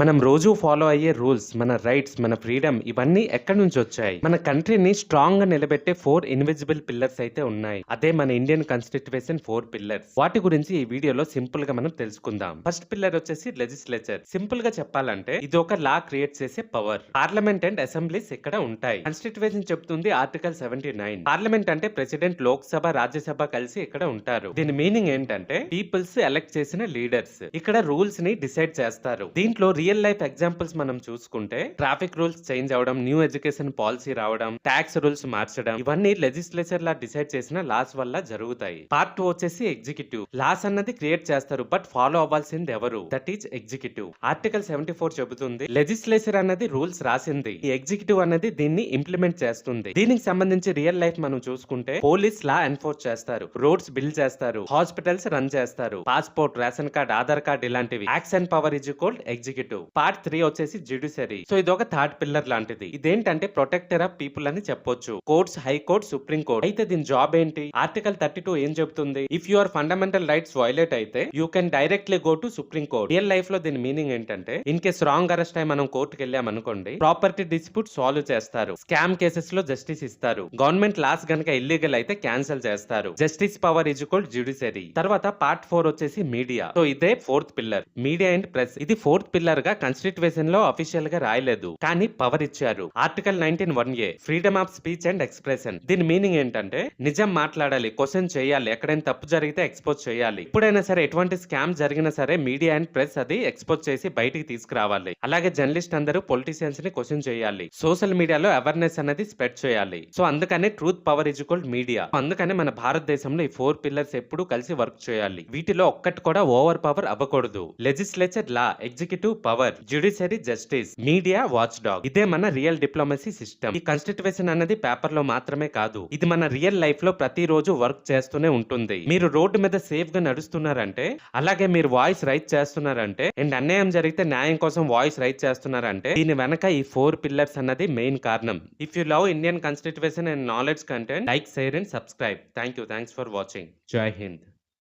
మనం రోజు ఫాలో అయ్యే రూల్స్ మన రైట్స్ మన ఫ్రీడమ్ ఇవన్నీ ఎక్కడి నుంచి వచ్చాయి? మన కంట్రీని స్ట్రాంగ్గా నిలబెట్టే ఫోర్ ఇన్విజిబుల్ పిల్లర్స్ అయితే ఉన్నాయి. అదే మన ఇండియన్ కాన్స్టిట్యూషన్ ఫోర్ పిల్లర్స్ వాటి గురించి ఈ వీడియోలో సింపుల్గా మనం తెలుసుకుందాం. ఫస్ట్ పిల్లర్ వచ్చేసి లెజిస్లేచర్ సింపుల్గా చెప్పాలంటే ఇది ఒక లా క్రియేట్ చేసే పవర్ పార్లమెంట్ అండ్ అసెంబ్లీస్ ఇక్కడ ఉంటాయి. కాన్స్టిట్యూషన్ చెప్తుంది ఆర్టికల్ సెవెంటీ నైన్ పార్లమెంట్ అంటే ప్రెసిడెంట్ లోక్సభ రాజ్యసభ కలిసి ఇక్కడ ఉంటారు. దీని మీనింగ్ ఏంటంటే పీపుల్స్ ఎలక్ట్ చేసిన లీడర్స్ ఇక్కడ రూల్స్ని డిసైడ్ చేస్తారు. దీంట్లో రీ రియల్ లైఫ్ ఎగ్జాంపుల్స్ మనం చూసుకుంటే ట్రాఫిక్ రూల్స్ చేంజ్ అవడం న్యూ ఎడ్యుకేషన్ పాలసీ రావడం ట్యాక్స్ రూల్స్ మార్చడం ఇవన్నీ లెజిస్లేచర్ లా డిసైడ్ చేసిన లాస్ వల్ల జరుగుతాయి. పార్ట్ టూ వచ్చేసి ఎగ్జిక్యూటివ్ లాస్ అన్నది క్రియేట్ చేస్తారు బట్ ఫాలో అవ్వాల్సింది ఎవరు? That is executive article seventy four చెబుతుంది లెజిస్లేచర్ అన్నది రూల్స్ రాసింది. ఈ ఎగ్జిక్యూటివ్ అనేది దీన్ని ఇంప్లిమెంట్ చేస్తుంది. దీనికి సంబంధించి రియల్ లైఫ్ మనం చూసుకుంటే పోలీస్ లా ఎన్ఫోర్స్ చేస్తారు రోడ్స్ బిల్డ్ చేస్తారు హాస్పిటల్స్ రన్ చేస్తారు passport ration card Aadhaar card ఇలాంటివి. Action power is called executive part three వచ్చేసి జ్యుడిషియరీ సో ఇది ఒక థర్డ్ పిల్లర్ లాంటిది. ఇదేంటంటే ప్రొటెక్టర్ ఆఫ్ పీపుల్ అని చెప్పొచ్చు. Courts high court supreme court. అయితే దీని జాబ్ ఏంటి? ఆర్టికల్ థర్టీ టూ ఏం చెబుతుంది? If your fundamental rights violate అయితే you can directly go to supreme court. Real లైఫ్లో దీని మీనింగ్ ఏంటంటే ఇన్ కేస్ రాంగ్ అరెస్ట్ అయి మనం కోర్టుకి వెళ్ళాం అనుకోండి ప్రాపర్టీ డిస్ప్యూట్ సాల్వ్ చేస్తారు. స్కామ్ కేసెస్లో జస్టిస్ ఇస్తారు. గవర్నమెంట్ లాస్ గనక ఇల్లీగల్ అయితే క్యాన్సిల్ చేస్తారు. Justice power is called judiciary తర్వాత పార్ట్ ఫోర్ వచ్చేసి మీడియా సో ఇదే fourth pillar media and press ఇది ఫోర్త్ పిల్లర్ గా కాన్స్టిట్యూషన్లో అఫీషియల్గా రాయలేదు. కానీ పవర్ ఇచ్చారు. Article nineteen one A freedom of speech and expression. దీని మీనింగ్ ఏంటంటే నిజం మాట్లాడాలి క్వశ్చన్ చేయాలి ఎక్కడైనా తప్పు జరిగితే ఎక్స్పోజ్ చేయాలి. ఇప్పుడైనా సరే ఎటువంటి స్కామ్ జరిగినా సరే మీడియా అండ్ ప్రెస్ అది ఎక్స్పోజ్ చేసి బయటికి తీసుకురావాలి. అలాగే జర్నలిస్ట్ అందరూ పొలిటీషియన్స్ని క్వశ్చన్ చేయాలి. సోషల్ మీడియాలో అవేర్నెస్ అనేది స్ప్రెడ్ చేయాలి. సో అందుకనే truth power is equal media. అందుకనే మన భారతదేశంలో ఈ ఫోర్ పిల్లర్స్ ఎప్పుడు కలిసి వర్క్ చేయాలి. వీటిలో ఒక్కటి కూడా ఓవర్ పవర్ అవ్వకూడదు. Legislature law executive power judiciary justice media watchdog ఇదే మన రియల్ డిప్లొమసీ సిస్టమ్ ఈ కాన్స్టిట్యూషన్ అనేది పేపర్లో మాత్రమే కాదు ఇది మన రియల్ లైఫ్లో ప్రతిరోజు వర్క్ చేస్తూనే ఉంటుంది. మీరు రోడ్డు మీద సేఫ్గా నడుస్తున్నారంటే అలాగే మీరు వాయిస్ రైట్ చేస్తున్నారంటే అండ్ అన్యాయం జరిగితే న్యాయం కోసం వాయిస్ రైట్ చేస్తున్నారంటే దీని వెనక ఈ ఫోర్ పిల్లర్స్ అన్నది మెయిన్ కారణం. If you love Indian constitution and knowledge content like share and subscribe thank you thanks for watching Jai Hind